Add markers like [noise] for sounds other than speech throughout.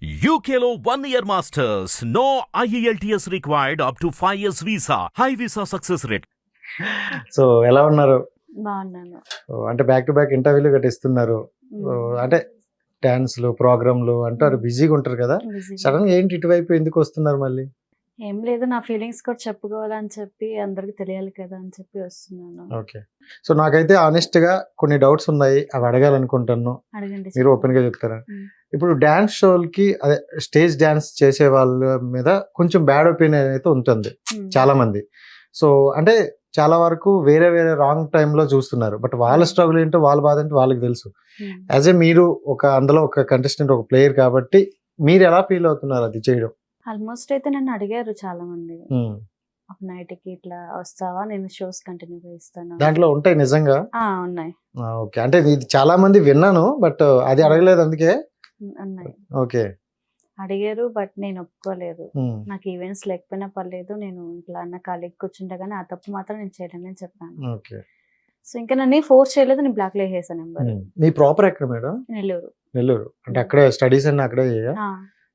One year masters. No E IELTS required up to 5 years visa. High visa success rate. So ఎలా ఉన్నారు బాగున్నాను అంటే back to back ఇంటర్వ్యూలు గట్రా ఇస్తున్నారు అంటే డాన్స్లు ప్రోగ్రాంలు అంటారు బిజీగా ఉంటారు కదా Busy. సడన్గా ఏంటి ఇటువైపు ఎందుకు వస్తున్నారు మళ్ళీ ఏం లేదు నా ఫీలింగ్స్ కూడా చెప్పుకోవాలని చెప్పి అందరికి తెలియాలి కదా అని చెప్పి వస్తున్నాను. ఓకే. సో నాకైతే ఆనెస్ట్గా కొన్ని డౌట్స్ ఉన్నాయి అవి అడగాలనుకుంటాను అడగండి మీరు ఓపెన్గా చెప్తారా. ఇప్పుడు డాన్స్ షోలకి అదే స్టేజ్ డాన్స్ చేసే వాళ్ళ మీద కొంచెం బ్యాడ్ ఒపీనియన్ అయితే ఉంటుంది. చాలా మంది సో అంటే చాలా వరకు వేరే వేరే రాంగ్ టైంలో చూస్తున్నారు. బట్ వాళ్ళ స్ట్రగుల్ ఏంటో వాళ్ళ బాధ ఏంటో వాళ్ళకి తెలుసు. యాజ్ ఏ మీరు ఒక అందులో ఒక కంటెస్టెంట్ ఒక ప్లేయర్ కాబట్టి మీరు ఎలా ఫీల్ అవుతున్నారు అది చేయడం? ఆల్మోస్ట్ అయితే నన్ను అడిగారు చాలా మంది నైట్కి ఇట్లా వస్తావా? నేను షోస్ కంటిన్యూగా ఇస్తాను దాంట్లో ఉంటాయి నిజంగా? ఆ, ఉన్నాయి. ఓకే. అంటే ఇది చాలా మంది విన్నాను బట్ అది అడగలేదు అందుకే? ఉన్నాయి. ఓకే. అడిగారు బట్ నేను ఒప్పుకోలేదు. నాకు ఈవెంట్స్ లేకపోయినా పర్లేదు నేను ఇట్లా అన్న ఖాళీకి కూర్చుంటా కానీ ఆ తప్పు మాత్రం నేను చేయడని చెప్పాను. ఓకే. సో ఇంకా నన్ను ఫోర్స్ చేయలేదు నేను బ్లాక్లో వేసాను నెంబర్ మీ ప్రాపర్ ఎక్కడ మేడం? నెల్లూరు. నెల్లూరు. అంటే అక్కడే స్టడీస్ అన్ని అక్కడే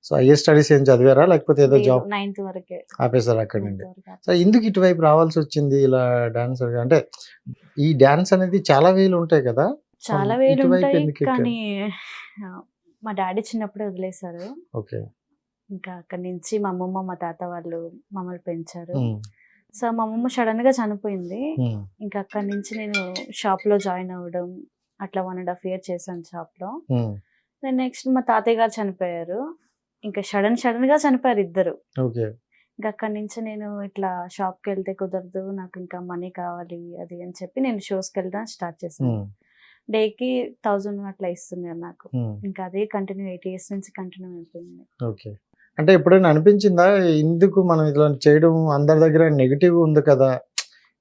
సో అయ్యే స్టడీస్ ఏం చదివారా? లేకపోతే ఏదో జాబ్ నైన్త్ వరకే. ఆపేసారు అక్కడ నుండి? సో ఎందుకు ఇటువైపు రావాల్సి వచ్చింది ఇలా డాన్స్ అంటే ఈ డాన్స్ అనేది చాలా వేలు ఉంటాయి కదా. చాలా వేలు ఉంటాయి? కానీ మా డాడీ చిన్నప్పుడే వదిలేశారు. ఓకే. ఇంకా అక్కడి నుంచి మా అమ్మమ్మ మా తాత వాళ్ళు మమ్మల్ని పెంచారు. సో మా అమ్మమ్మ సడన్గా చనిపోయింది. ఇంకా అక్కడి నుంచి నేను షాప్లో జాయిన్ అవ్వడం అట్లా వన్ అండ్ హాఫ్ ఇయర్ చేశాను షాప్లో. దెన్ నెక్స్ట్ మా తాతయ్య గారు చనిపోయారు. ఇంకా సడన్ సడన్గా చనిపోయారు ఇద్దరు. ఇంకా అక్కడి నుంచి నేను ఇట్లా షాప్కి వెళ్తే కుదరదు నాకు ఇంకా మనీ కావాలి అది అని చెప్పి నేను షోస్కి వెళ్ళడం స్టార్ట్ చేశాను. ఉమ్, డేకి థౌజండ్ అట్లా ఇస్తున్నారు నాకు. ఇంకా అదే కంటిన్యూ ఎయిట్ ఇయర్స్ నుంచి కంటిన్యూ అయిపోయింది. ఓకే. అంటే ఎప్పుడైనా అనిపించిందా? ఎందుకు మనం ఇలా చేయడం అందరి దగ్గర నెగిటివ్ ఉంది కదా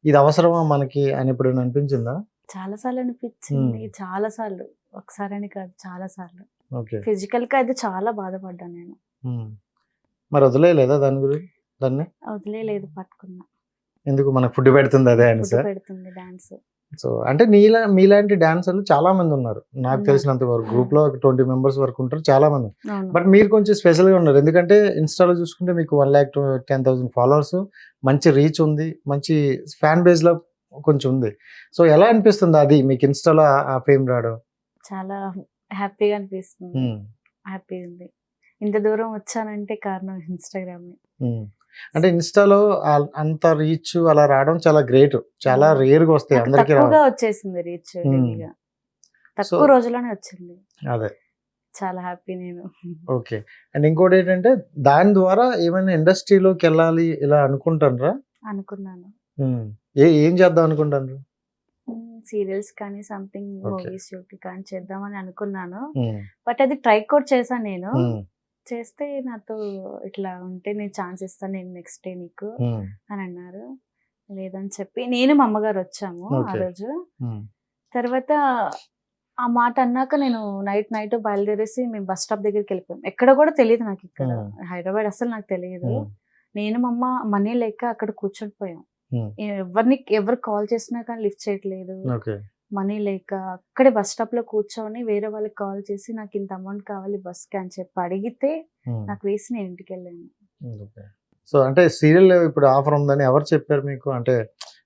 ఇది అవసరమా మనకి అని ఎప్పుడైనా అనిపించిందా? చాలా సార్లు అనిపించింది. చాలా సార్లు. ఒకసారి అని కాదు చాలా సార్లు. ఫిజికల్గా అయితే చాలా బాధపడ్డాను నేను. మరి వదిలేయలేదా దాని గురించి దాన్ని? వదిలేదు పట్టుకున్నా. ఎందుకు? మనకు ఫుడ్ పెడుతుంది అదే అని సార్? పెడుతుంది డాన్స్. సో అంటే నీలా మీలాంటి డాన్సర్లు చాలా మంది ఉన్నారు. నాకు. తెలిసినంత వరకు. గ్రూప్లో ట్వంటీ మెంబర్స్ వరకు ఉంటారు చాలా మంది. బట్ మీరు కొంచెం స్పెషల్గా ఉన్నారు. ఎందుకంటే ఇన్స్టాలో చూసుకుంటే మీకు one lakh ten thousand followers మంచి రీచ్ ఉంది మంచి ఫ్యాన్ బేస్లో కొంచెం ఉంది. సో ఎలా అనిపిస్తుంది అది? మీకు ఇన్స్టాలో ఆ ఫేమ్ రావడం? చాలా హ్యాపీగా అనిపిస్తుంది. హ్యాపీ ఉంది. ఇంత దూరం వచ్చానంటే కారణం ఇన్స్టాగ్రామ్. అంటే ఇన్స్టాలో అంత రీచ్ అలా రావడం చాలా గ్రేట్ చాలా. రేర్గా వస్తాయి అందరికి వచ్చేసింది రీచ్. తక్కువ రోజుల్లోనే వచ్చింది. అదే. చాలా హ్యాపీ నేను. ఓకే. అండ్ ఇంకోటి ఏంటంటే దాని ద్వారా ఏమైనా ఇండస్ట్రీలోకి వెళ్ళాలి ఇలా అనుకుంటారా అనుకున్నాను. ఏ ఏం చేద్దాం అనుకుంటారు సీరియల్స్ కానీ సంథింగ్. మూవీస్ షూట్ కానీ చేద్దామని అనుకున్నాను. బట్ అది ట్రై కూడా చేశాను నేను. చేస్తే నాతో ఇట్లా ఉంటే నేను ఛాన్స్ ఇస్తాను నేను నెక్స్ట్ డే నీకు అని అన్నారు. లేదని చెప్పి నేను మా అమ్మగారు వచ్చాము ఆ. రోజు. తర్వాత ఆ మాట అన్నాక నేను నైట్ నైట్ బయలుదేరేసి మేము బస్ స్టాప్ దగ్గరికి వెళ్ళిపోయాం. ఎక్కడ కూడా తెలియదు నాకు ఇక్కడ. హైదరాబాద్ అసలు నాకు తెలియదు నేను మా అమ్మ మనీ లేక అక్కడ కూర్చొని పోయాం. ఎవరిని ఎవరు కాల్ చేసినా కానీ లిఫ్ట్ చేయట్లేదు. మనీ లేక అక్కడే బస్ స్టాప్లో కూర్చొని వేరే వాళ్ళకి కాల్ చేసి నాకు ఇంత అమౌంట్ కావాలి బస్కి అని చెప్పి అడిగితే నాకు వేసి నేను ఇంటికి వెళ్ళాను. సో అంటే సీరియల్ ఇప్పుడు ఆఫర్ ఉందని ఎవరు చెప్పారు మీకు? అంటే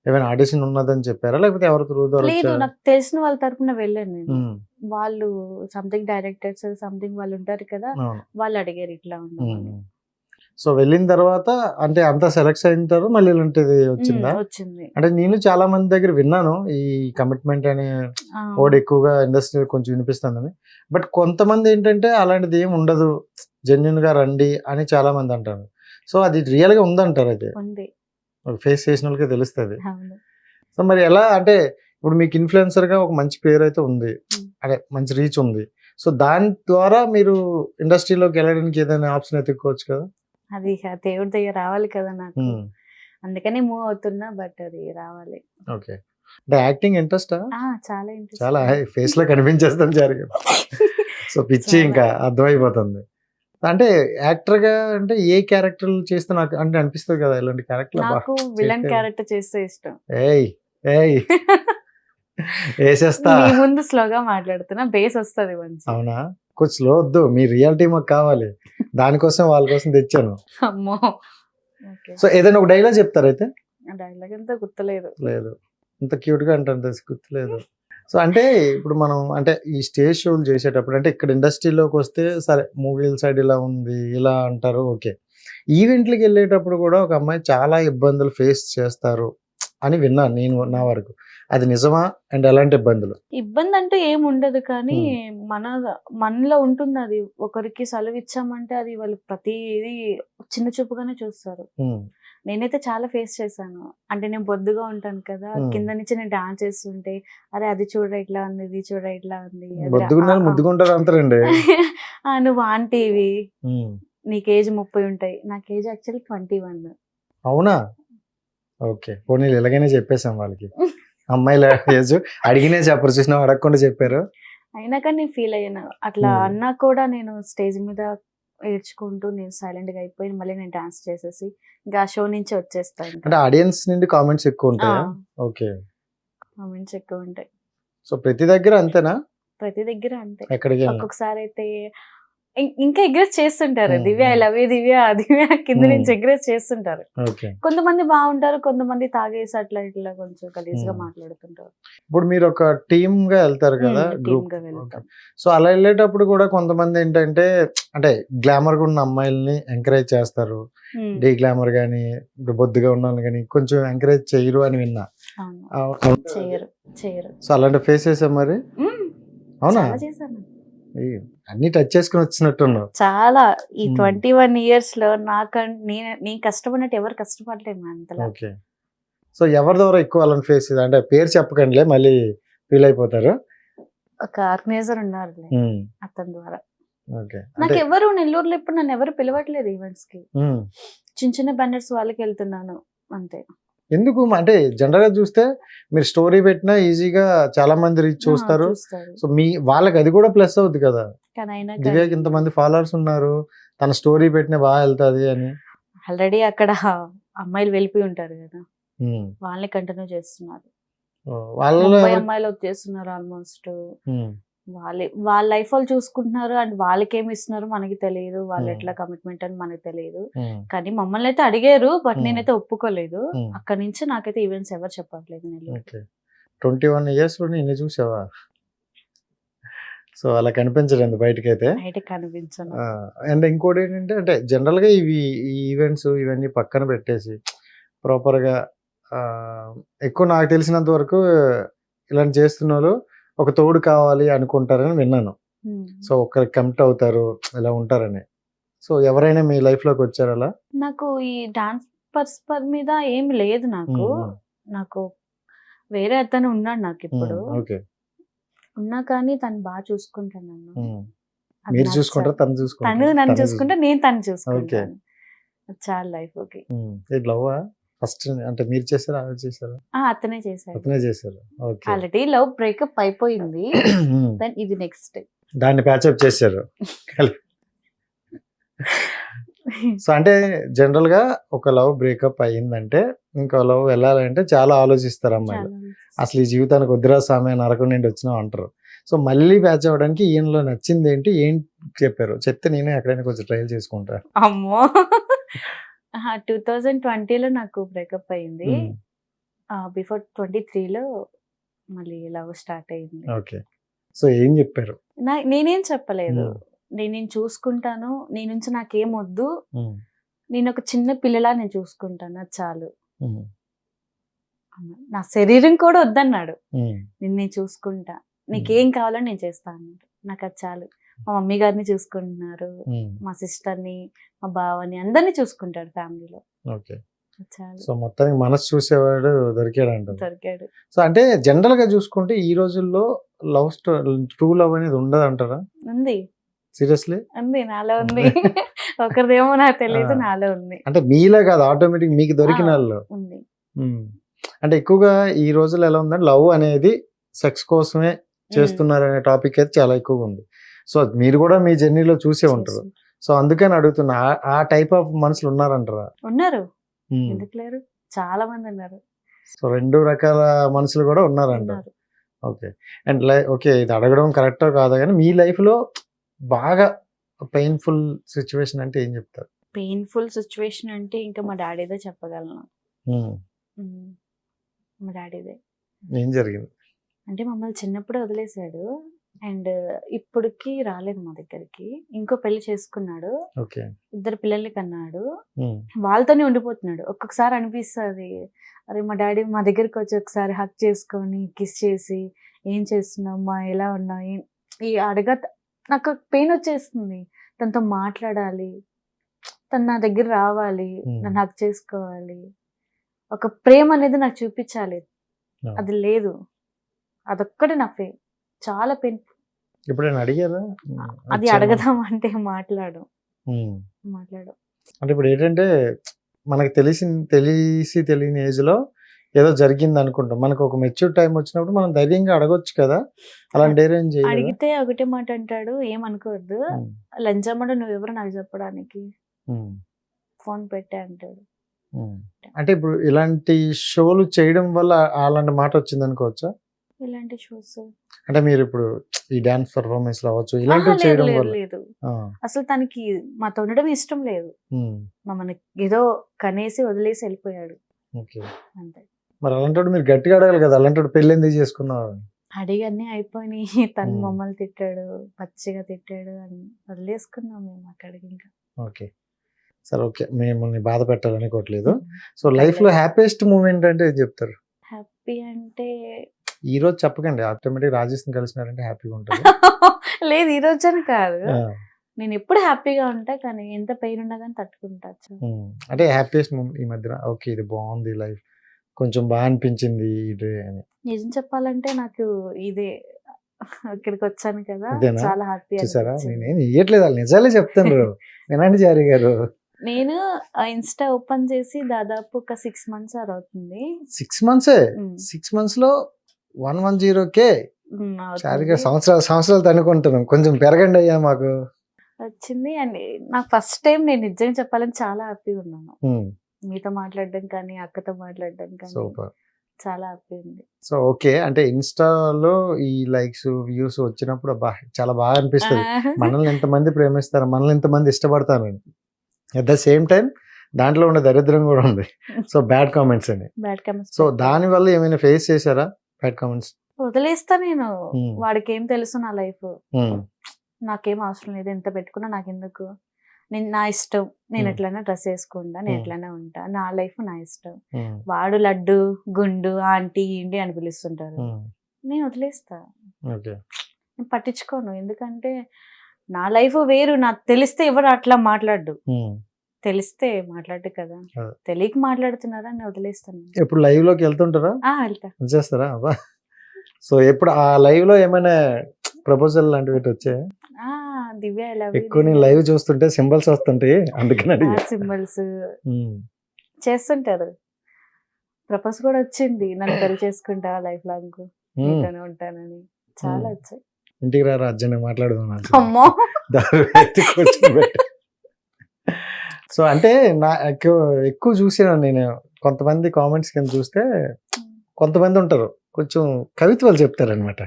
ఏమైనా ఆడిషన్ ఉన్నదని చెప్పారా? లేకపోతే ఎవరు లేదు? నాకు తెలిసిన వాళ్ళ తరపున వెళ్ళాను నేను. ఉమ్, వాళ్ళు సంథింగ్ డైరెక్టర్స్ సంథింగ్ వాళ్ళు ఉంటారు కదా వాళ్ళు అడిగారు ఇట్లా ఉండమని. సో వెళ్ళిన తర్వాత అంటే అంతా సెలెక్ట్ అయిన తర్వాత మళ్ళీ ఇలాంటిది వచ్చిందా? అంటే నేను చాలా మంది దగ్గర విన్నాను ఈ కమిట్మెంట్ అని ఓడి ఎక్కువగా ఇండస్ట్రీ కొంచెం వినిపిస్తుందని. బట్ కొంతమంది ఏంటంటే అలాంటిది ఏం ఉండదు జెన్యున్గా రండి అని చాలా మంది అంటారు. సో అది రియల్గా ఉందంటారు అది ఫేస్ చేసిన వాళ్ళకి తెలుస్తుంది సో మరి ఎలా అంటే ఇప్పుడు మీకు ఇన్ఫ్లుయెన్సర్గా ఒక మంచి పేరు అయితే ఉంది. అదే మంచి రీచ్ ఉంది. సో దాని ద్వారా మీరు ఇండస్ట్రీలోకి వెళ్ళడానికి ఏదైనా ఆప్షన్ ఎత్తుక్కోవచ్చు కదా? అది దేవుడి దగ్గర రావాలి కదా నాకు. అందుకనే మూవ్ అవుతున్నా బట్ అది రావాలి. ఓకే. అంటే యాక్టింగ్ ఇంట్రెస్టా చాలా ఇంట్రెస్ట్ చాలా ఫేస్లో కనిపించేస్తాం జరిగింది [laughs] సో పిచ్చి. ఇంకా అర్థమైపోతుంది. అంటే యాక్టర్గా అంటే ఏ క్యారెక్టర్ చేస్తే నాకు అంటే అనిపిస్తుంది కదా ఇలాంటి క్యారెక్టర్ నాకు విలన్ క్యారెక్టర్ చేస్తే ఇష్టం. ఏయ్ ఏయ్. [laughs] వేసేస్తా. ముందు స్లోగా మాట్లాడుతున్నా బేస్ వస్తది మంచి అవునా? కొంచెం స్లో వద్దు మీ రియాలిటీ మాకు కావాలి. దానికోసం వాళ్ళ కోసం తెచ్చాను. అమ్మో. సో ఏదైనా ఒక డైలాగ్ చెప్తారు అయితే? డైలాగ్ అంతా గుర్తులేదు. లేదు. ఇంత క్యూట్గా అంటే గుర్తులేదు. సో అంటే ఇప్పుడు మనం అంటే ఈ స్టేజ్ షోలు చేసేటప్పుడు అంటే ఇక్కడ ఇండస్ట్రీలోకి వస్తే సరే మూవీల సైడ్ ఇలా ఉంది ఇలా అంటారు ఓకే. ఈవెంట్లకి వెళ్ళేటప్పుడు కూడా ఒక అమ్మాయి చాలా ఇబ్బందులు ఫేస్ చేస్తారు అని విన్నాను నేను నా వరకు. అది నిజమా? అండ్ ఎలాంటి ఇబ్బందులు? ఇబ్బంది అంటే ఏం ఉండదు కానీ మన మనలో ఉంటుంది అది ఒకరికి సెలవు ఇచ్చామంటే అది వాళ్ళు ప్రతిదీ చిన్న చూపుగానే చూస్తారు. నేనైతే చాలా ఫేస్ చేశాను. అంటే నేను బొద్దుగా ఉంటాను కదా. కింద నుంచి నేను డాన్స్ చేస్తుంటే అరే అది చూడ ఇట్లా ఉంది ఇది చూడ ఇట్లా ఉంది [laughs] నువ్వు ఆంటీవి నీకు ఏజ్ ముప్పై ఉంటాయి. నాకు ఏజ్ యాక్చువల్లీ ట్వంటీ వన్. అవునా? ఓకే. పోనీ ఇలాగైనా చెప్పేసాం వాళ్ళకి. [laughs] అమ్మాయిల ఏజ్ అడిగినే చెప్పరు చూసినా అడగకుండా చెప్పారు. అయినా కానీ నేను ఫీల్ అయ్యాను. అట్లా Hmm. అన్నా కూడా నేను స్టేజ్ మీద ఏడ్చుకుంటూ నేను సైలెంట్గా అయిపోయి మళ్ళీ నేను డాన్స్ చేసేసి ఇంకా ఆ షో నుంచి వచ్చేస్తాను అంటే ఆడియన్స్ నుండి కామెంట్స్ ఎక్కువ ఉంటాయా? ఓకే కామెంట్స్ ఎక్కువ ఉంటాయి. సో ప్రతి దగ్గర అంతేనా? ప్రతి దగ్గర అంతే. ఎక్కడికి? ఒక్కొక్కసారి అయితే ఇంకా ఎగ్రెస్ చేస్తుంటారు. Divya I love you Divya Divya కింద. నుంచి ఎగ్రెస్ చేస్తుంటారు కొంతమంది బాగుంటారు కొంతమంది తాగేసి అట్లా ఇట్లా కొంచెం గలీజ్గా Hmm. మాట్లాడుతుంటారు ఇప్పుడు మీరు ఒక టీమ్గా వెళ్తారు కదా గ్రూప్. సో అలా వెళ్ళేటప్పుడు కూడా కొంతమంది ఏంటంటే అంటే గ్లామర్గా ఉన్న అమ్మాయిల్ని ఎంకరేజ్ చేస్తారు. డీ గ్లామర్ గానీ బొద్దుగా ఉన్న వాళ్ళని కానీ కొంచెం ఎంకరేజ్ చేయరు అని విన్నా. చేయరు చేయరు సో అలాంటి ఫేస్ చేసాం మరి. అవునా చేశాను అన్ని టచ్ చేసుకుని వచ్చినట్టున్నావు. చాలా ఈ Hmm. ట్వంటీ వన్ ఇయర్స్లో నాకం నేను నేను కష్టపడినట్టు ఎవరు కష్టపడలేదు అంతలా. ఓకే. సో ఎవరి ద్వారా ఎక్కువ ఫేస్ అంటే పేరు చెప్పకండిలే మళ్ళీ ఫీల్ అయిపోతారు. ఒక ఆర్గనైజర్ ఉన్నారు ఉమ్, అతని ద్వారా. నాకు ఎవరు నెల్లూరులో ఇప్పుడు నన్ను ఎవరు పిలవట్లేదు ఈవెంట్స్కి. ఉమ్, చిన్న చిన్న బ్యానర్స్ వాళ్ళకి వెళ్తున్నాను అంతే. ఎందుకు అంటే జనరల్గా చూస్తే మీరు స్టోరీ పెట్టినా ఈజీగా చాలా మంది రీచ్ చూస్తారు. సో మీ వాళ్ళకి అది కూడా ప్లస్ అవుతుంది కదా. దివ్యాకి ఇంతమంది ఫాలోవర్స్ ఉన్నారు తన స్టోరీ పెట్టినా బాగా వెళ్తాది అని. ఆల్రెడీ అక్కడ అమ్మాయిలు వెళ్ళిపోయి ఉంటారు కదా. వాళ్ళని కంటిన్యూ చేస్తున్నారు. ఎవరు- అమ్మాయిలు వచ్చేస్తున్నారు ఆల్మోస్ట్. వాళ్ళే వాళ్ళ లైఫ్ వాళ్ళు చూసుకుంటున్నారు అండ్ వాళ్ళకి ఏమి ఇస్తున్నారు మనకి తెలియదు. వాళ్ళు. ఎట్లా కమిట్మెంట్ అని మనకి తెలియదు. కానీ మమ్మల్ని అయితే అడిగారు బట్. నేనైతే ఒప్పుకోలేదు. అక్కడ నుంచి నాకైతే ఈవెంట్స్ ఎవరు చెప్పట్లేదు నేను ట్వంటీ వన్ ఇయర్స్లో ఇన్ని చూసావా? సో అలా కనిపించలేదు బయటకైతే. బయట కనిపించను. అండ్ ఇంకోటి ఏంటంటే అంటే జనరల్గా ఇవి ఈ ఈవెంట్స్ ఇవన్నీ పక్కన పెట్టేసి ప్రాపర్గా ఎక్కువ నాకు తెలిసినంత వరకు ఇలాంటి చేస్తున్న వాళ్ళు ఒక తోడు కావాలి అనుకుంటారని విన్నాను. సో ఒకరికి కమిట్ అవుతారు ఇలా ఉంటారని. సో ఎవరైనా మీ లైఫ్లోకి వచ్చారు అలా? నాకు ఈ డాన్స్ పర్స్పర్ మీద ఏం లేదు నాకు. నాకు వేరే అతను ఉన్నాడు నాకు ఇప్పుడు. ఓకే. ఉన్నా కానీ తను బాగా చూసుకుంటాను నన్ను. మీరు చూసుకుంటారా తను చూసుకుంటారా. తను నన్ను చూసుకుంటే నేను తను చూసుకుంటాను. చాలా లైఫ్ ఓకే. చూసుకుంటారు. ఫస్ట్ అంటే మీరు చేశారా ఆవిడ చేశారా? ఆ, అతనే చేశాడు. అతనే చేశారు. ఓకే. ఆల్రెడీ లవ్ బ్రేకప్ అయిపోయింది. దెన్ ఇది నెక్స్ట్ దాన్ని ప్యాచప్ చేశారు. సో అంటే జనరల్గా ఒక లవ్ బ్రేకప్ అయ్యిందంటే ఇంకో లవ్ వెళ్ళాలంటే చాలా ఆలోచిస్తారు అమ్మాయిలు. అసలు ఈ జీవితానికి వద్దురా సామె నరకం నుండి వచ్చినాం అంటారు. సో మళ్ళీ ప్యాచ్ అవ్వడానికి ఈయనలో నచ్చింది ఏంటి ఏం చెప్పారు? చెప్తే నేను ఎక్కడైనా కొంచెం ట్రయల్ చేసుకుంటా. అమ్మో! టూ థౌజండ్ ట్వంటీలో నాకు బ్రేకప్ అయింది బిఫోర్ ట్వంటీ త్రీలో మళ్ళీ లవ్ స్టార్ట్ అయింది ఓకే. సో ఏం చెప్పారు? నా- నేనేం చెప్పలేదు. Hmm. నేను చూసుకుంటాను. నీ నుంచి నాకేం వద్దు. ఉమ్, నేను ఒక చిన్న పిల్లలా నేను చూసుకుంటాను అది చాలు. అన్నాడు. నా శరీరం కూడా వద్దన్నాడు. నేను నేను చూసుకుంటా. నీకేం కావాలో నేను చేస్తా అన్నాడు. నాకు అది చాలు. మా మమ్మీ గారిని చూసుకుంటున్నారు మా సిస్టర్ని మా బావని అందరినీ చూసుకుంటాడు ఫ్యామిలీలో. సో మొత్తానికి మనసు చూసేవాడు దొరికాడు అంటారు దొరికాడు. సో అంటే జనరల్గా చూసుకుంటే ఈ రోజుల్లో లవ్ స్టోరీ ట్రూ లవ్ అనేది ఉండదు అంటారా ఉంది. సీరియస్లీ? ఉంది నాలో [laughs] ఉంది. ఒకరిదేమో నాకు తెలియదు. నాలో ఉంది. అంటే మీలా కాదు ఆటోమేటిక్ మీకు దొరికిన ఉంది. అంటే ఎక్కువగా ఈ రోజుల్లో ఎలా ఉందంటే లవ్ అనేది సెక్స్ కోసమే చేస్తున్నారు అనే టాపిక్ అయితే చాలా ఎక్కువగా ఉంది. సో మీరు కూడా మీ జర్నీలో చూసే ఉంటారు. సో అందుకని అడుగుతున్నా ఆ- టైప్ ఆఫ్ మనుషులు ఉన్నారంటారా? ఉన్నారు. ఎందుకు లేరు? చాలా మంది ఉన్నారు. సో రెండు రకాల మనుషులు కూడా ఉన్నారంట. ఉన్నారు. ఓకే. అండ్ ఓకే ఇది అడగడం కరెక్టో కాదా కానీ మీ లైఫ్లో బాగా పెయిన్ఫుల్ సిచ్యువేషన్ అంటే ఏం చెప్తారు? పెయిన్ఫుల్ సిచ్యువేషన్ అంటే ఇంకా మా డాడీదే చెప్పగలను. మా డాడీదే ఏం జరిగింది? అంటే మమ్మల్ని చిన్నప్పుడు వదిలేశాడు. అండ్ ఇప్పటికి రాలేదు మా దగ్గరికి. ఇంకో పెళ్ళి చేసుకున్నాడు. ఇద్దరు పిల్లల్ని కన్నాడు. వాళ్ళతోనే ఉండిపోతున్నాడు. ఒక్కొక్కసారి అనిపిస్తుంది అరే మా డాడీ మా దగ్గరికి వచ్చి ఒకసారి హక్ చేసుకొని కిస్ చేసి ఏం చేస్తున్నావు మా ఎలా ఉన్నావు ఈ అడగ నాకు పెయిన్ వచ్చేస్తుంది. తనతో మాట్లాడాలి. తను నా దగ్గర రావాలి. నన్ను హక్ చేసుకోవాలి. ఒక ప్రేమ అనేది నాకు చూపించాలి. అది లేదు. అదొక్కటే నా పెయిన్ చాలా పెయిన్ ఎప్పుడైనా అడిగారా? అది. అడగదాం అంటే మాట్లాడు. మాట్లాడు. అంటే ఇప్పుడు ఏంటంటే మనకు తెలిసి తెలిసి తెలియని ఏజ్లో ఏదో జరిగింది అనుకుంటాం. మనకు ఒక మెచ్యూర్ టైం వచ్చినప్పుడు మనం ధైర్యంగా అడగొచ్చు కదా. అలాంటి అడిగితే ఒకటే మాట అంటాడు ఏమనుకోవద్దు లంచమ్మడు నువ్వెవరు నాకు చెప్పడానికి? ఫోన్ పెట్టే అంటాడు. అంటే ఇప్పుడు ఇలాంటి షోలు చేయడం వల్ల అలాంటి మాట వచ్చింది అనుకోవచ్చా ఇలాంటి షోస్. అంటే మీరు ఇప్పుడు ఈ డాన్స్ పర్ఫార్మెన్స్ అవ్వచ్చు ఇలాంటివి చేయడం లేదు అసలు తనకి మాతో ఉండడం ఇష్టం లేదు. మమ్మల్ని ఏదో కనేసి వదిలేసి వెళ్ళిపోయాడు. అంతే. మరి అలాంటి మీరు గట్టిగా అడగాలి కదా అలాంటి పెళ్ళి ఎందుకు చేసుకున్నావు అడిగి అన్నీ అయిపోయినాయి. [laughs] తను. మమ్మల్ని తిట్టాడు పచ్చిగా తిట్టాడు అని వదిలేసుకున్నాం మేము అక్కడికి ఇంకా. ఓకే. సరే ఓకే. మిమ్మల్ని బాధ పెట్టాలనుకోవట్లేదు సో లైఫ్లో హ్యాపీయెస్ట్ మూమెంట్ అంటే ఏం చెప్తారు? హ్యాపీ అంటే ఈ రోజు చెప్పకండి. ఆటోమేటిక్ రాజేష్ కలిసినారంటే హ్యాపీగా ఉంటుంది. [laughs] లేదు ఈ రోజని కాదు. ఆ, నేను ఎప్పుడు హ్యాపీగా ఉంటా కానీ ఎంత పెయిన్ ఉన్నా కానీ తట్టుకుంటా. అంటే హ్యాపీయెస్ట్ మూమెంట్ ఈ మధ్యన. ఓకే ఇది బాగుంది లైఫ్. కొంచెం బాగా అనిపించింది ఇది అని. నిజం చెప్పాలంటే నాకు ఇదే. ఇక్కడికి వచ్చాను కదా? చాలా హ్యాపీ చూసారా? నేనేం ఇయ్యట్లేదు. వాళ్ళు నిజాలే చెప్తాను [laughs] వినండి జారీ గారు. నేను ఇన్స్టా ఓపెన్ చేసి దాదాపు ఒక సిక్స్ మంత్స్ అవుతుంది సిక్స్ మంత్సే సిక్స్ మంత్స్లో వన్ వన్ జీరో కే అవుతుంది. సంవత్సరాలు సంవత్సరాలు అనుకుంటున్నాం కొంచెం పెరగండి అయ్యా మాకు. వచ్చింది అండ్. నాకు ఫస్ట్ టైం నేను నిజంగా చెప్పాలని చాలా హ్యాపీగా ఉన్నాను. మీతో మాట్లాడడం కానీ అక్కతో మాట్లాడడం కానీ సూపర్. చాలా హ్యాపీ ఉంది. So okay. అంటే ఇన్స్టాలో ఈ లైక్స్ వ్యూస్ వచ్చినప్పుడు చాలా బాగా అనిపిస్తుంది. మనల్ని ఎంతమంది ప్రేమిస్తారు మనల్ని ఎంతమంది ఇష్టపడతారు అట్ ద సేమ్ టైం దాంట్లో ఉన్న దరిద్రం కూడా ఉంది. [laughs] సో బ్యాడ్ కామెంట్స్ అని. బ్యాడ్ కమెంట్స్ సో దాని వల్ల ఏమైనా ఫేస్ చేశారా? బ్యాడ్ కామెంట్స్ వదిలేస్తా నేను. ఉమ్. వాడికి ఏం తెలుసు నా లైఫ్. నాకేం అవసరం లేదు. ఎంత పెట్టుకున్నా నాకు ఎందుకు నేను నా ఇష్టం. నేను Hmm. ఎట్లైనా డ్రెస్ వేసుకుంటా. నేను Hmm. ఎట్లైనా ఉంటా. నా లైఫ్ నా ఇష్టం. వాడు లడ్డు గుండు ఆంటీ ఇండి అని పిలుస్తుంటారు. నేను వదిలేస్తా. నేను పట్టించుకోను. ఎందుకంటే నా లైఫ్ వేరు. నాకు తెలిస్తే ఎవరు అట్లా మాట్లాడు తెలిస్తే మాట్లాడు కదా. తెలియక మాట్లాడుతున్నారా నేను వదిలేస్తాను. ఎప్పుడు లైవ్లోకి వెళ్తుంటారా? వెళ్తా. అబ్బా. సో ఎప్పుడు ఆ లైవ్లో ఏమైనా ప్రపోజల్ లాంటివి వచ్చాయి? ఆ దివ్య ఎక్కువ నేను లైవ్ చూస్తుంటే సింబల్స్ వస్తుంటాయి అందుకని సింబల్స్ చేస్తుంటారు. ప్రపోజ్ కూడా వచ్చింది. నన్ను పెళ్ళి చేసుకుంటా లైఫ్ లాంగ్ ఉంటానని. చాలా. వచ్చాయి. ఇంటికి రా రాజ్యాన్ని మాట్లాడదాం. అమ్మో. దారి కూర్చోబెట్టి. సో అంటే నా ఎక్కువ ఎక్కువ చూసిన నేను? కొంతమంది కామెంట్స్ కింద చూస్తే కొంతమంది ఉంటారు. కొంచెం కవిత్వాలు చెప్తారనమాట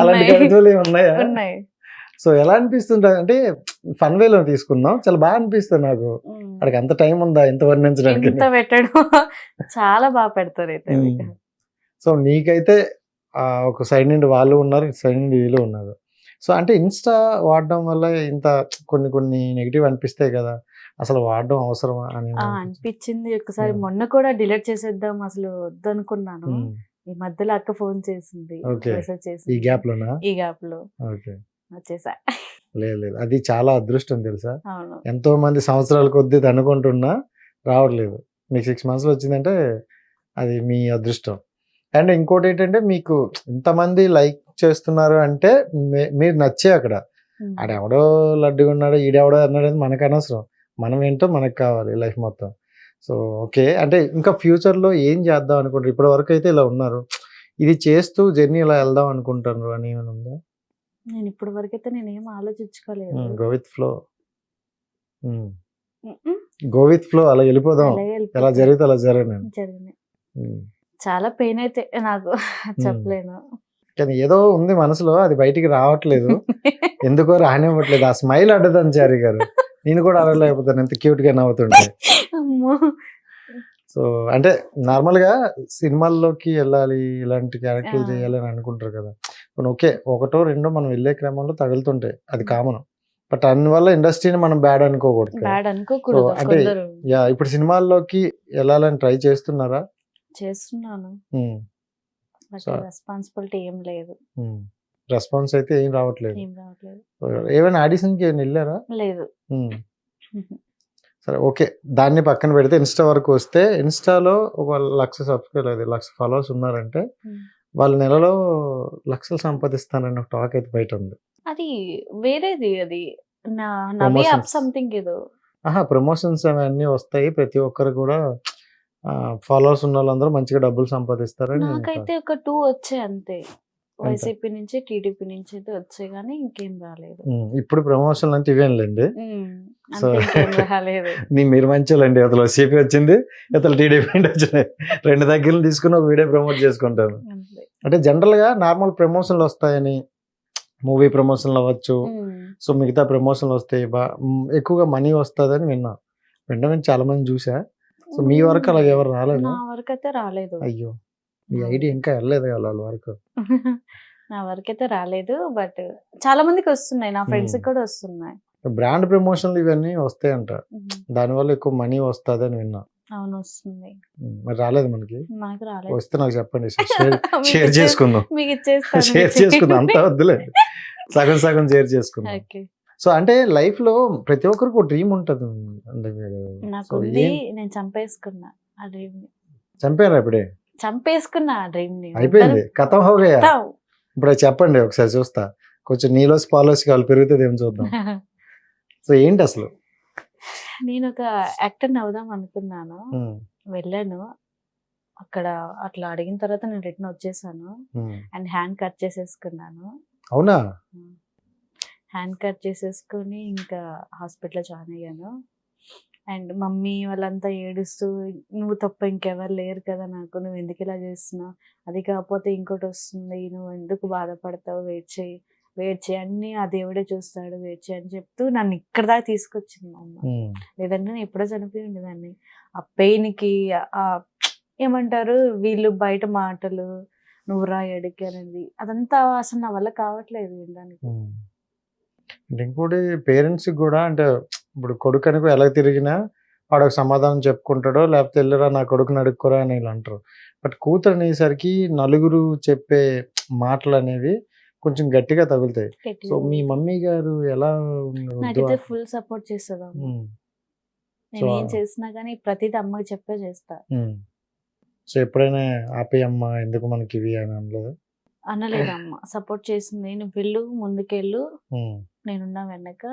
అలాంటి. కవిత్వాలు ఉన్నాయా? సో ఎలా అనిపిస్తుంటది అంటే ఫన్ వేలో తీసుకుందాం. చాలా బాగా అనిపిస్తుంది నాకు. అక్కడికి అంత టైం ఉందా? ఎంత వర్ణించడానికి? పెట్టడం చాలా బాగా పెడతారు అయితే. సో నీకైతే ఒక సైడ్ నుండి వాళ్ళు ఉన్నారు సైడ్ నుండి వీళ్ళు ఉన్నారు. సో అంటే ఇన్స్టా వాడడం వల్ల ఇంత కొన్ని కొన్ని నెగిటివ్ అనిపిస్తాయి కదా. అసలు వాడడం అవసరమా అని అనిపించింది. ఒకసారి. మొన్న కూడా డిలీట్ చేసేద్దాం అసలు వద్దనుకున్నాను. ఈ మధ్యలో అక్క ఫోన్ చేసింది. ఈ గ్యాప్ లోనా ఈ గ్యాప్లో ఓకే. వచ్చేసా. లేదు లేదు. అది చాలా అదృష్టం తెలుసా? ఎంతో మంది సంవత్సరాల కొద్దీ అనుకుంటున్నా రావట్లేదు. మీకు సిక్స్ మంత్స్లో వచ్చిందంటే అది మీ అదృష్టం. అండ్ ఇంకోటి ఏంటంటే మీకు ఇంతమంది లైక్ చేస్తున్నారు అంటే మీరు నచ్చే అక్కడ. ఆడెవడో లడ్డుగా ఉన్నాడో ఈడెవడో అన్నాడు అనేది మనకు అనవసరం మనం ఏంటో మనకు కావాలి లైఫ్ మొత్తం. So okay. అంటే ఇంకా ఫ్యూచర్లో ఏం చేద్దాం అనుకుంటారు ఇప్పటి వరకు అయితే ఇలా ఉన్నారు. ఇది చేస్తూ జర్నీ ఇలా వెళ్దాం అనుకుంటారు అని ఏమైనా ఉందా? నేను ఇప్పటి వరకు అయితే నేను ఏం ఆలోచించుకోలేదు. Go with flow. Go with flow అలా వెళ్ళిపోదాం. ఎలా. జరిగితే అలా జరగను చాలా పెయిన్ అయితే నాకు చెప్పలేను. కానీ ఏదో ఉంది మనసులో అది బయటికి రావట్లేదు. ఎందుకో రానివ్వట్లేదు. ఆ స్మైల్ అడ్డదని చారి గారు. నేను కూడా అడగలేకపోతాను. ఎంత క్యూట్గా నవ్వుతుంటే. అమ్మో! సో అంటే నార్మల్గా సినిమాల్లోకి వెళ్ళాలి ఇలాంటి క్యారెక్టర్లు. చేయాలి అని అనుకుంటారు కదా. కానీ ఓకే ఒకటో రెండో మనం వెళ్ళే క్రమంలో తగులుతుంటాయి అది కామన్ బట్ వల్ల ఇండస్ట్రీని మనం బ్యాడ్ అనుకోకూడదు. బ్యాడ్ అంటే- యా ఇప్పుడు సినిమాల్లోకి వెళ్ళాలని ట్రై చేస్తున్నారా? చేస్తున్నాను. రెస్పాన్సిబిలిటీ ఏం లేదు. రెస్పాన్స్ అయితే ఏం రావట్లేదు. ఏం రావట్లేదు. ఏమైనా ఆడిషన్కి వెళ్ళారా? లేదు. సరే ఓకే. దాన్ని పక్కన పెడితే ఇన్స్టా వరకు వస్తే ఇన్స్టాలో ఒక లక్ష సబ్స్క్రైబర్ అది లక్ష ఫాలోవర్స్ ఉన్నారంటే. వాళ్ళ నెలలో లక్షలు సంపాదిస్తానని ఒక టాక్ అయితే బయట ఉంది. అది వేరేది అది. నా. సంథింగ్ ఏదో. ఆహా ప్రమోషన్స్ అవన్నీ వస్తాయి. ప్రతి ఒక్కరు కూడా ఫాలోవర్స్ ఉన్న వాళ్ళందరూ మంచిగా డబ్బులు సంపాదిస్తారని నేను నాకైతే ఒక టూ వచ్చాయి అంతే. వైసీపీ నుంచి టీడీపీ నుంచి అయితే వచ్చాయి కానీ ఇంకేం రాలేదు. ఇప్పుడు ప్రమోషన్లు అంటే అంతే ఇంకేం రాలేదు. [laughs] నీ మీరు మంచోళ్ళండి అతను సిపి వచ్చింది ఇతను టీడీపీ వచ్చినాయి రెండు దగ్గర తీసుకుని ఒక వీడియో ప్రమోట్ చేసుకుంటాను అంటే జనరల్గా నార్మల్ ప్రమోషన్లు వస్తాయని మూవీ ప్రమోషన్లు అవ్వచ్చు. సో మిగతా ప్రమోషన్లు వస్తాయి బా ఎక్కువగా మనీ వస్తుందని విన్నా. వెంటనే చాలా మంది చూసా. సో మీ వరకు అలా ఎవరు రాలేదు? నా వరకు అయితే రాలేదు. అయ్యో మీ ఐడియా ఇంకా వెళ్ళలేదు వాళ్ళ వరకు? [laughs] నా వరకు అయితే రాలేదు బట్ చాలా మందికి వస్తున్నాయి. నా ఫ్రెండ్స్. కూడా వస్తున్నాయి. బ్రాండ్ ప్రమోషన్లు ఇవన్నీ వస్తాయంట. దానివల్ల ఎక్కువ మనీ వస్తుంది అని విన్నా. అవును వస్తుంది. మరి రాలేదు మనకి? రాలేదు. వస్తే నాకు చెప్పండి [laughs] [laughs] షేర్ చేసుకుందాం. మీకు షేర్ చేసుకుందాం అంతా వద్దులే. సగం సగం షేర్ చేసుకుందాం. ఓకే. సో అంటే లైఫ్లో ప్రతి ఒక్కరికి ఒక డ్రీమ్ ఉంటది నాకు ఉంది నేను చంపేసుకున్నా ఆ డ్రీమ్ని. చంపారా ఇప్పుడే? చంపేసుకున్నా ఆ డ్రీమ్ని. అయిపోయింది. కథం హోగయా. ఇప్పుడు చెప్పండి ఒకసారి చూస్తా. కొంచెం నీలోస్ పాలోస్ కావాలి పెరుగుతుంది ఏం చూద్దాం. [laughs] సో ఏంటి అసలు? నేను ఒక యాక్టర్ అవుదాం అనుకున్నాను. వెళ్ళాను. అక్కడ అట్లా అడిగిన తర్వాత నేను రిటర్న్ వచ్చేసాను. అండ్ హ్యాండ్ కట్ చేసేసుకున్నాను. అవునా? హ్యాండ్ కట్ చేసేసుకొని ఇంకా హాస్పిటల్లో జాయిన్ అయ్యాను. అండ్ మమ్మీ వాళ్ళంతా ఏడుస్తూ నువ్వు తప్ప ఇంకెవరు లేరు కదా నాకు నువ్వు ఎందుకు ఇలా చేస్తున్నావు? అది కాకపోతే ఇంకోటి వస్తుంది నువ్వు ఎందుకు బాధపడతావు? వెయిట్ చేయి వెయిట్ చేయి అన్ని ఆ దేవుడే చూస్తాడు వెయిట్ చేయి అని చెప్తూ నన్ను ఇక్కడ దాకా తీసుకొచ్చింది మా అమ్మ. లేదంటే నేను ఎప్పుడో చనిపోయి ఉండేదాన్ని. ఆ పెయిన్కి ఆ ఏమంటారు వీళ్ళు బయట మాటలు నువ్వు రా ఎడికి అనేది అదంతా అసలు నా వల్ల కావట్లేదు వినడానికి. ఇంకోటి పేరెంట్స్ కూడా అంటే ఇప్పుడు కొడుకు అనుకో ఎలా తిరిగినా వాడు ఒక సమాధానం చెప్పుకుంటాడో లేకపోతే వెళ్ళరా నా కొడుకుని అడుక్కోరా అని వీళ్ళు అంటారు. బట్ కూతురు అనేసరికి నలుగురు చెప్పే మాటలు అనేవి కొంచెం గట్టిగా తగులుతాయి. సో మీ మమ్మీ గారు ఎలా? నాకైతే ఫుల్ సపోర్ట్ చేస్తుంది అమ్మ ఉమ్, నేను ఏం చేసినా కానీ ప్రతిదీ అమ్మకి చెప్పే చేస్తా. సో ఎప్పుడైనా ఆపేయమ్మా ఎందుకు మనకి ఇవి అని అనలేదు? అనలేదు అమ్మ సపోర్ట్ చేసింది. నువ్వు వెళ్ళు ముందుకెళ్ళు. నేనున్నా వెనక.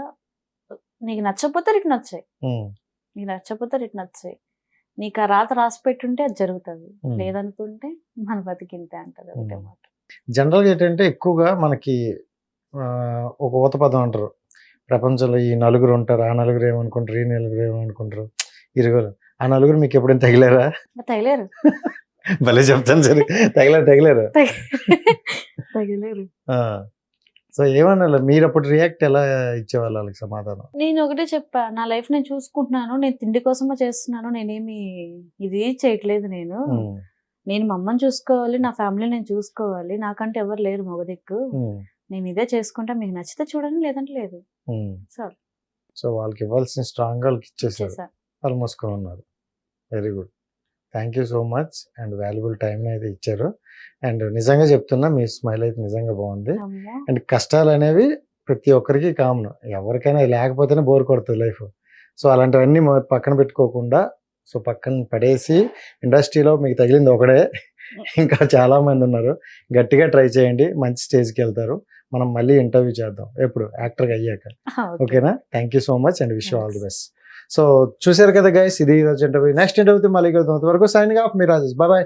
నీకు నచ్చకపోతే రిటర్న్ వచ్చాయి. నీకు నచ్చకపోతే రిటర్న్ వచ్చాయి. నీకు ఆ రాత రాసి పెట్టుంటే అది జరుగుతుంది. లేదనుకుంటే మన బతికింతే అంటది ఒకటే. మాట. జనరల్గా ఏంటంటే ఎక్కువగా మనకి ఒక ఊత పదం అంటారు. ప్రపంచంలో ఈ నలుగురు ఉంటారు. ఆ నలుగురు ఏమనుకుంటారు? ఈ నలుగురు ఏమనుకుంటారు? ఇరుగురు ఆ నలుగురు మీకు ఎప్పుడైనా తగిలారా? తగిలేరు. భలే చెప్తాను సరే. తగిలారు తగిలారు. తగిలేరు. సో ఏమన్నా మీరు అప్పుడు రియాక్ట్ ఎలా ఇచ్చేవాళ్ళు వాళ్ళకి సమాధానం? నేను ఒకటే చెప్పా నా లైఫ్ నేను చూసుకుంటున్నాను నేను తిండి కోసమే చేస్తున్నాను నేనేమి ఇది చేయట్లేదు నేను. నేను మా అమ్మని చూసుకోవాలి నా ఫ్యామిలీ నేను చూసుకోవాలి నాకంటే ఎవరు లేరు మగ దిక్కు ఉమ్, నేను ఇదే చేసుకుంటా మీకు నచ్చితే చూడండి లేదంటే లేదు. సార్. సో వాళ్ళకి ఇవ్వాల్సిన స్ట్రాంగ్ వాళ్ళకి ఇచ్చేసారు చేసా వాళ్ళు మూసుకొని ఉన్నారు. Very good thank you so much and valuable time అయితే ఇచ్చారు. అండ్ నిజంగా చెప్తున్నా మీ స్మైల్ అయితే నిజంగా బాగుంది. అండ్ కష్టాలు అనేవి ప్రతి ఒక్కరికి కామన్ ఎవరికైనా లేకపోతేనే బోర్ కొడుతుంది లైఫ్ సో అలాంటివన్నీ పక్కన పెట్టుకోకుండా సో పక్కన పడేసి ఇండస్ట్రీలో మీకు తగిలింది ఒకడే ఇంకా చాలా మంది ఉన్నారు. గట్టిగా ట్రై చేయండి మంచి స్టేజ్కి వెళ్తారు. మనం మళ్ళీ ఇంటర్వ్యూ చేద్దాం. ఎప్పుడు? యాక్టర్గా అయ్యాక. ఓకే ఓకేనా thank you so much and wish all the. Best so చూశారు కదా గైస్ ఇది ఈరోజు ఇంటర్వ్యూ నెక్స్ట్ ఇంటర్వ్యూ మళ్ళీ కలుద్దాం. అంతవరకు సైనింగ్ ఆఫ్ మీ రాజేష్. బాయ్